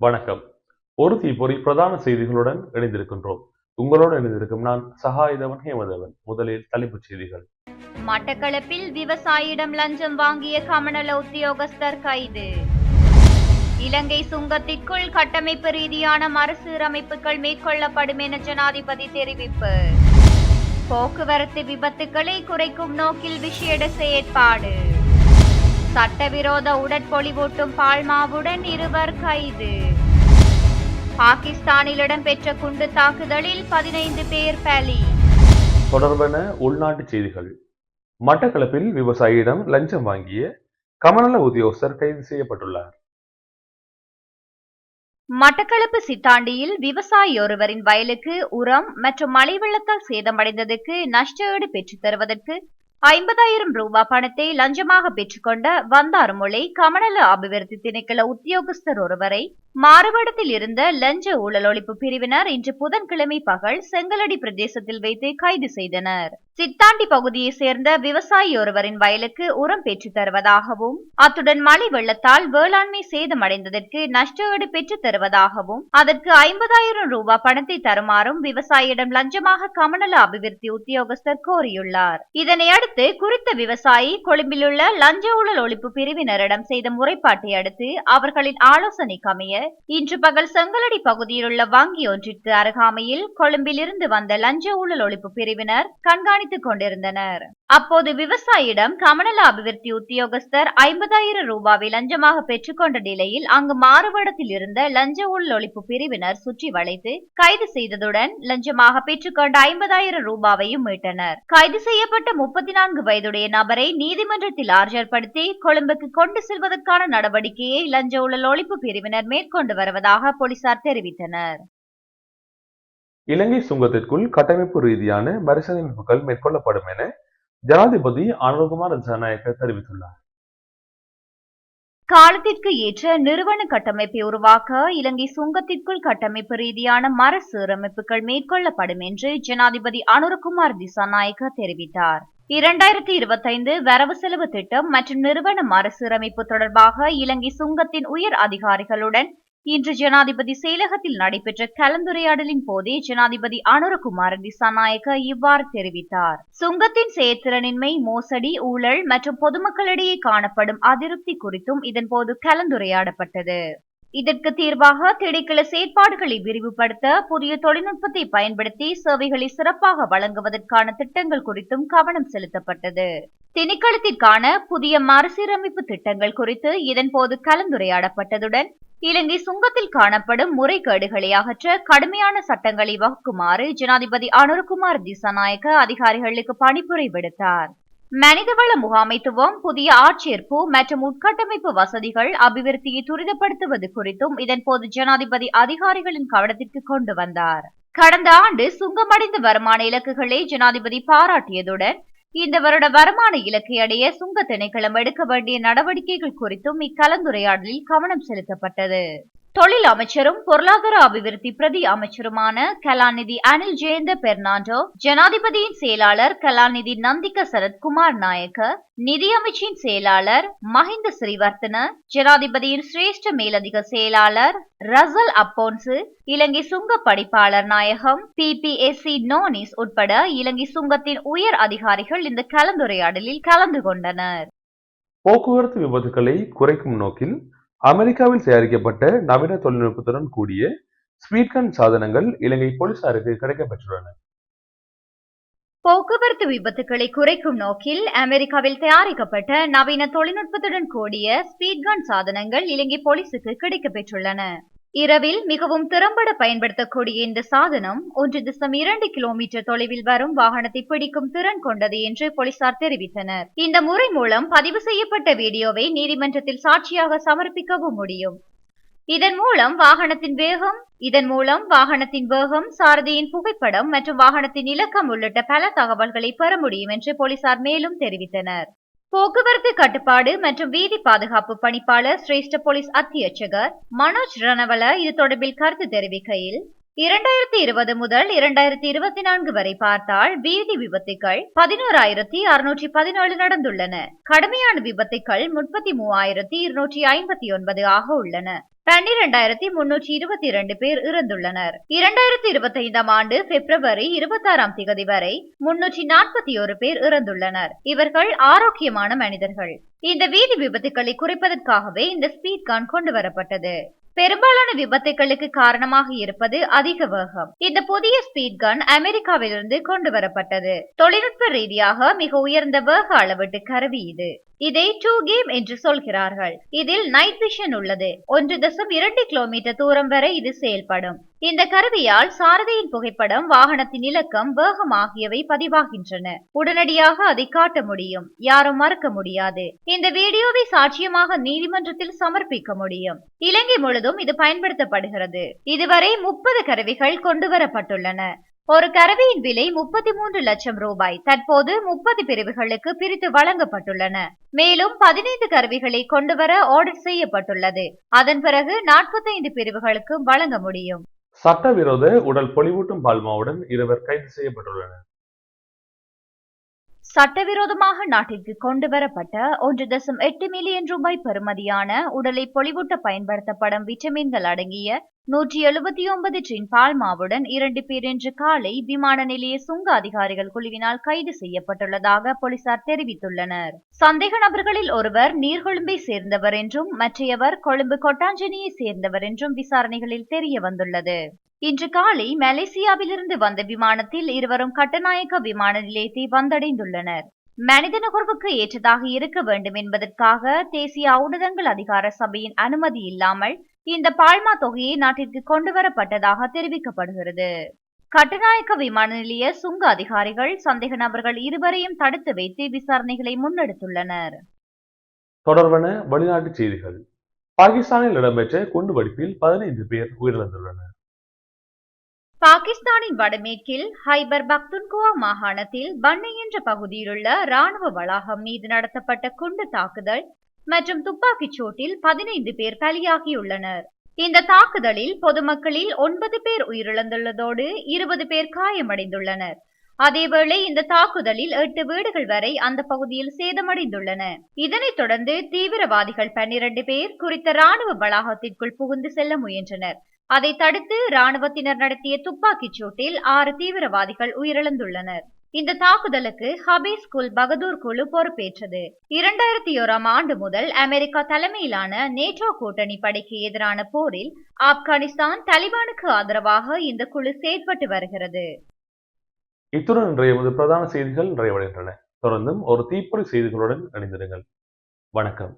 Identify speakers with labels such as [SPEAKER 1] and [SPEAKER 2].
[SPEAKER 1] வணக்கம். ஒரு தீப்பொறி பிரதான செய்திகளுடன் இணைந்திருக்கின்றோம். உங்களோடு இணைந்திருக்கும் நான் சகாயுதவன் ஹேமதேவன். முதலில் தலைப்புச் செய்திகள்.
[SPEAKER 2] மட்டக்களப்பில் விவசாயியிடம் லஞ்சம் வாங்கிய கமநல உத்தியோகஸ்தர் கைது. இலங்கை சுங்கத்திற்குள் கட்டமைப்பு ரீதியான மறுசீரமைப்புகள் மேற்கொள்ளப்படும் என ஜனாதிபதி தெரிவிப்பு. போக்குவரத்து விபத்துக்களை குறைக்கும் நோக்கில் விஷேட செயற்பாடு. சட்டவிரோத உடற்பொலிவூட்டும் பால்மாவுடன் இருவர் கைது. பாகிஸ்தானில் இடம்பெற்ற குண்டு தாக்குதலில் பதினைந்து பேர் பலி.
[SPEAKER 1] தொடர்பான உள்நாட்டு செய்திகள். மட்டக்களப்பில் விவசாயியிடம் லஞ்சம் வாங்கிய கமநல உத்தியோகஸ்தர் கைது செய்யப்பட்டுள்ளார்.
[SPEAKER 2] மட்டக்களப்பு சித்தாண்டியில் விவசாயி ஒருவரின் வயலுக்கு உரம் மற்றும் மழை வெள்ளத்தால் சேதமடைந்ததற்கு நஷ்டஈடு பெற்றுத் தருவதற்கு ஐம்பதாயிரம் ரூபாய் பணத்தை லஞ்சமாக பெற்றுக்கொண்ட வந்தாறுமொழி கமநல அபிவிருத்தி திணைக்கள உத்தியோகஸ்தர் ஒருவரை மாறுபடத்தில் இருந்த லஞ்ச ஊழல் ஒழிப்பு பிரிவினர் இன்று புதன்கிழமை பகல் செங்கலடி பிரதேசத்தில் வைத்து கைது செய்தனர். சித்தாண்டி பகுதியை சேர்ந்த விவசாயி ஒருவரின் வயலுக்கு உரம் பெற்றுத் தருவதாகவும் அத்துடன் மழை வெள்ளத்தால் வேளாண்மை சேதமடைந்ததற்கு நஷ்டஈடு பெற்றுத் தருவதாகவும் அதற்கு ஐம்பதாயிரம் ரூபாய் பணத்தை தருமாறும் விவசாயியிடம் லஞ்சமாக கமநல அபிவிருத்தி உத்தியோகஸ்தர் கோரியுள்ளார். இதனை அடுத்து குறித்த விவசாயி கொழும்பிலுள்ள லஞ்ச ஊழல் ஒழிப்பு பிரிவினரிடம் செய்த முறைப்பாட்டை அடுத்து அவர்களின் ஆலோசனைக்கு அமைய இன்று பகல் செங்கலடி பகுதியில் உள்ள வங்கி ஒன்றிற்கு அருகாமையில் கொழும்பில் இருந்து வந்த லஞ்ச ஊழல் ஒழிப்பு பிரிவினர் கவனித்துக் கொண்டிருந்தனர். அப்போது விவசாயியிடம் கமநல அபிவிருத்தி உத்தியோகஸ்தர் ஐம்பதாயிரம் ரூபாவை லஞ்சமாக பெற்றுக்கொண்ட நிலையில் அங்கு மாறுவடத்தில் இருந்த லஞ்ச ஊழல் ஒழிப்பு பிரிவினர் சுற்றி வளைத்து கைது செய்ததுடன் லஞ்சமாக பெற்றுக்கொண்ட ஐம்பதாயிரம் ரூபாவையும் மீட்டனர். கைது செய்யப்பட்ட முப்பத்தி நான்கு வயதுடைய நபரை நீதிமன்றத்தில் ஆஜர்படுத்தி கொழும்புக்கு கொண்டு செல்வதற்கான நடவடிக்கையை லஞ்ச ஊழல் ஒழிப்பு பிரிவினர் மேற்கொண்டு வருவதாக போலீசார் தெரிவித்தனர்.
[SPEAKER 1] இலங்கை சுங்கத்திற்குள் கட்டமைப்பு ரீதியான மறுசீரமைப்புகள் மேற்கொள்ளப்படும் என ஜனாதிபதி அனுகுமார் ஜனநாயக தெரிவித்துள்ளார்.
[SPEAKER 2] காலத்திற்கு ஏற்ற நிறுவன கட்டமைப்பை உருவாக்க இலங்கை சுங்கத்திற்குள் கட்டமைப்பு ரீதியான மறுசீரமைப்புகள் மேற்கொள்ளப்படும் என்று ஜனாதிபதி அனுரகுமார் திசாநாயக்க தெரிவித்தார். இரண்டாயிரத்தி இருபத்தைந்து வரவு செலவு திட்டம் மற்றும் நிறுவன மறுசீரமைப்பு தொடர்பாக இலங்கை சுங்கத்தின் உயர் அதிகாரிகளுடன் இன்று ஜனாதிபதி செயலகத்தில் நடைபெற்ற கலந்துரையாடலின் போதே ஜனாதிபதி அனுரகுமார் திசாநாயக்க இவ்வாறு தெரிவித்தார். சுங்கத்தின் செயற்திறனின்மை மோசடி ஊழல் மற்றும் பொதுமக்களிடையே காணப்படும் அதிருப்தி குறித்தும் இதன்போது கலந்துரையாடப்பட்டது. இதற்கு தீர்வாக திணைக்கள செயற்பாடுகளை விரிவுபடுத்த புதிய தொழில்நுட்பத்தை பயன்படுத்தி சேவைகளை சிறப்பாக வழங்குவதற்கான திட்டங்கள் குறித்தும் கவனம் செலுத்தப்பட்டது. திணைக்களத்திற்கான புதிய மறுசீரமைப்பு திட்டங்கள் குறித்து இதன்போது கலந்துரையாடப்பட்டதுடன் இலங்கை சுங்கத்தில் காணப்படும் முறைகேடுகளை அகற்ற கடுமையான சட்டங்களை வகுக்குமாறு ஜனாதிபதி அனுர்குமார் திசாநாயக்க அதிகாரிகளுக்கு பணிப்புரை விடுத்தார். மனிதவள முகாமைத்துவம் புதிய ஆட்சேர்ப்பு மற்றும் உட்கட்டமைப்பு வசதிகள் அபிவிருத்தியை துரிதப்படுத்துவது குறித்தும் இதன்போது ஜனாதிபதி அதிகாரிகளின் கவனத்திற்கு கொண்டு வந்தார். கடந்த ஆண்டு சுங்கமடைந்த வருமான இலக்குகளை ஜனாதிபதி பாராட்டியதுடன் இந்த வருட வருமான இலக்கை அடைய சுங்க திணைக்களம் எடுக்க வேண்டிய நடவடிக்கைகள் குறித்தும் இக்கலந்துரையாடலில் கவனம் செலுத்தப்பட்டது. தொழில் அமைச்சரும் பொருளாதார அபிவிருத்தி பிரதி அமைச்சருமான கலாநிதி அனில் ஜெயந்த பெர்னாண்டோ ஜனாதிபதியின் செயலாளர் கலாநிதி நந்திக சரத்குமார் நாயக்க நிதியமைச்சின் செயலாளர் மஹிந்த ஸ்ரீவர்த்தன ஜனாதிபதியின் சிரேஷ்ட மேலதிக செயலாளர் ரசல் அப்போன்சு இலங்கை சுங்க படிப்பாளர் நாயகம் பிபிஎஸ்சி நோனிஸ் உட்பட இலங்கை சுங்கத்தின் உயர் அதிகாரிகள் இந்த கலந்துரையாடலில் கலந்து கொண்டனர்.
[SPEAKER 1] போக்குவரத்து விபத்துகளை குறைக்கும் நோக்கில் அமெரிக்காவில் தயாரிக்கப்பட்ட நவீன தொழில்நுட்பத்துடன் கூடிய ஸ்பீட்கன் சாதனங்கள் இலங்கை போலீசாருக்கு கிடைக்கப்பெற்றுள்ளன.
[SPEAKER 2] போக்குவரத்து விபத்துகளை குறைக்கும் நோக்கில் அமெரிக்காவில் தயாரிக்கப்பட்ட நவீன தொழில்நுட்பத்துடன் கூடிய ஸ்பீட்கன் சாதனங்கள் இலங்கை போலீசுக்கு கிடைக்கப்பெற்றுள்ளன. இரவில் மிகவும் திறம்பட பயன்படுத்தக்கூடிய இந்த சாதனம் ஒன்று திசம் இரண்டு கிலோமீட்டர் தொலைவில் வரும் வாகனத்தை பிடிக்கும் திறன் கொண்டது என்று போலீசார் தெரிவித்தனர். இந்த முறை மூலம் பதிவு செய்யப்பட்ட வீடியோவை நீதிமன்றத்தில் சாட்சியாக சமர்ப்பிக்கவும் முடியும். இதன் மூலம் வாகனத்தின் வேகம் இதன் மூலம் வாகனத்தின் வேகம் சாரதியின் புகைப்படம் மற்றும் வாகனத்தின் இலக்கம் உள்ளிட்ட பல தகவல்களை பெற முடியும் என்று போலீசார் மேலும் தெரிவித்தனர். போக்குவரத்து கட்டுப்பாடு மற்றும் வீதி பாதுகாப்பு பணிப்பாளர் சிரேஷ்ட போலீஸ் அத்தியட்சகர் மனோஜ் ரணவல இது தொடர்பில் கருத்து தெரிவிக்கையில் இரண்டாயிரத்தி இருபது முதல் இரண்டாயிரத்தி இருபத்தி நான்கு வரை பார்த்தால் வீதி விபத்துகள் பதினோராயிரத்தி அறுநூற்றி பதினேழு நடந்துள்ளன. கடுமையான விபத்துகள் முப்பத்தி மூவாயிரத்தி இருநூற்றி ஐம்பத்தி ஒன்பது ஆக உள்ளன. பன்னிரண்டாயிரத்தி முன்னூற்றி இருபத்தி இரண்டு பேர் இறந்துள்ளனர். இரண்டாயிரத்தி இருபத்தி ஐந்தாம் ஆண்டு பிப்ரவரி இருபத்தாறாம் திகதி வரை முன்னூற்றி நாற்பத்தி ஒரு பேர் இறந்துள்ளனர். இவர்கள் ஆரோக்கியமான மனிதர்கள். இந்த வீதி விபத்துக்களை குறைப்பதற்காகவே இந்த ஸ்பீட் கான் கொண்டு வரப்பட்டது. பெரும்பாலான விபத்துகளுக்கு காரணமாக இருப்பது அதிக வேகம். இந்த புதிய ஸ்பீட் கன் அமெரிக்காவிலிருந்து கொண்டு வரப்பட்டது. தொழில்நுட்ப ரீதியாக மிக உயர்ந்த வேக அளவீட்டு கருவி இது. இதை டூ கேம் என்று சொல்கிறார்கள். இதில் நைட் விஷன் உள்ளது. ஒன்று தசம் இரண்டு கிலோமீட்டர் தூரம் வரை இது செயல்படும். இந்த கருவியால் சாரதியின் புகைப்படம் வாகனத்தின் இலக்கம் வேகம் ஆகியவை பதிவாகின்றன. உடனடியாக அதை காட்ட முடியும். யாரும் மறக்க முடியாது. இந்த வீடியோவை சாட்சியமாக நீதிமன்றத்தில் சமர்ப்பிக்க முடியும். இலங்கை முழுதும் இது பயன்படுத்தப்படுகிறது. இதுவரை முப்பது கருவிகள் கொண்டு வரப்பட்டுள்ளன ஒரு கருவியின் விலை முப்பத்தி மூன்று லட்சம் ரூபாய். தற்போது முப்பது பிரிவுகளுக்கு பிரித்து வழங்கப்பட்டுள்ளன. மேலும் பதினைந்து கருவிகளை கொண்டுவர ஆர்டர் செய்யப்பட்டுள்ளது. அதன் பிறகு நாற்பத்தைந்து பிரிவுகளுக்கு வழங்க முடியும்.
[SPEAKER 1] சட்டவிரோத உடல் பொலிவூட்டும் பால்மாவுடன் இருவர் கைது செய்யப்பட்டுள்ளனர்.
[SPEAKER 2] சட்டவிரோதமாக நாட்டிற்கு கொண்டு வரப்பட்ட ஒன்று தசம் எட்டு மில்லியன் ரூபாய் பெறுமதியான உடலை பொலிவூட்ட பயன்படுத்தப்படும் விட்டமின்கள் அடங்கிய நூற்றி எழுபத்தி ஒன்பது டின் பால்மாவுடன் இரண்டு பேர் இன்று காலை விமான நிலைய சுங்க அதிகாரிகள் குழுவினால் கைது செய்யப்பட்டுள்ளதாக போலீசார் தெரிவித்துள்ளனர். சந்தேக நபர்களில் ஒருவர் நீர்கொழும்பை சேர்ந்தவர் என்றும் மற்றையவர் கொழும்பு கொட்டாஞ்சேனியை சேர்ந்தவர் என்றும் விசாரணைகளில் தெரிய வந்துள்ளது இன்று காலை மலேசியாவிலிருந்து வந்த விமானத்தில் இருவரும் கட்டநாயக்க விமான நிலையத்தை வந்தடைந்துள்ளனர். மனித நுகர்வுக்கு ஏற்றதாக இருக்க வேண்டும் என்பதற்காக தேசிய ஊடகங்கள் அதிகார சபையின் அனுமதி இல்லாமல் இந்த பால்மா தொகையை நாட்டிற்கு கொண்டு வரப்பட்டதாக தெரிவிக்கப்படுகிறது. கட்டநாயக்க விமான நிலைய சுங்க அதிகாரிகள் சந்தேக நபர்கள் இருவரையும் தடுத்து வைத்து விசாரணைகளை முன்னெடுத்துள்ளனர்.
[SPEAKER 1] தொடர்பான வெளிநாட்டு செய்திகள். பாகிஸ்தானில் இடம்பெற்ற குண்டுவெடிப்பில் பதினைந்து பேர் உயிரிழந்துள்ளனர்.
[SPEAKER 2] பாகிஸ்தானின் வடமேற்கில் ஹைபர் பக்துன்குவா மாகாணத்தில் பன்னை என்ற பகுதியிலுள்ள ராணுவ வளாகம் மீது நடத்தப்பட்ட குண்டு தாக்குதல் மற்றும் துப்பாக்கிச் சூட்டில் பதினைந்து பேர் பலியாகியுள்ளனர். இந்த தாக்குதலில் பொதுமக்களில் ஒன்பது பேர் உயிரிழந்துள்ளதோடு இருபது பேர் காயமடைந்துள்ளனர். அதேவேளை இந்த தாக்குதலில் எட்டு வீடுகள் வரை அந்த பகுதியில் சேதமடைந்துள்ளன. இதனைத் தொடர்ந்து தீவிரவாதிகள் பன்னிரண்டு பேர் குறித்த ராணுவ வளாகத்திற்குள் புகுந்து செல்ல முயன்றனர். அதை தடுத்து ராணுவத்தினர் நடத்திய துப்பாக்கிச் சூட்டில் ஆறு தீவிரவாதிகள் உயிரிழந்துள்ளனர். இந்த தாக்குதலுக்கு ஹபீஸ் குல் பகதூர் குழு பொறுப்பேற்றது. இரண்டாயிரத்தி ஓராம் ஆண்டு முதல் அமெரிக்கா தலைமையிலான நேட்டோ கூட்டணி படைக்கு எதிரான போரில் ஆப்கானிஸ்தான் தலிபானுக்கு ஆதரவாக இந்த குழு செயற்பட்டு வருகிறது.
[SPEAKER 1] இத்துடன் இன்றைய பிரதான செய்திகள் நிறைவடைகின்றன. தொடர்ந்தும் ஒரு தீப்பொறி செய்திகளுடன் இணைந்திருங்கள். வணக்கம்.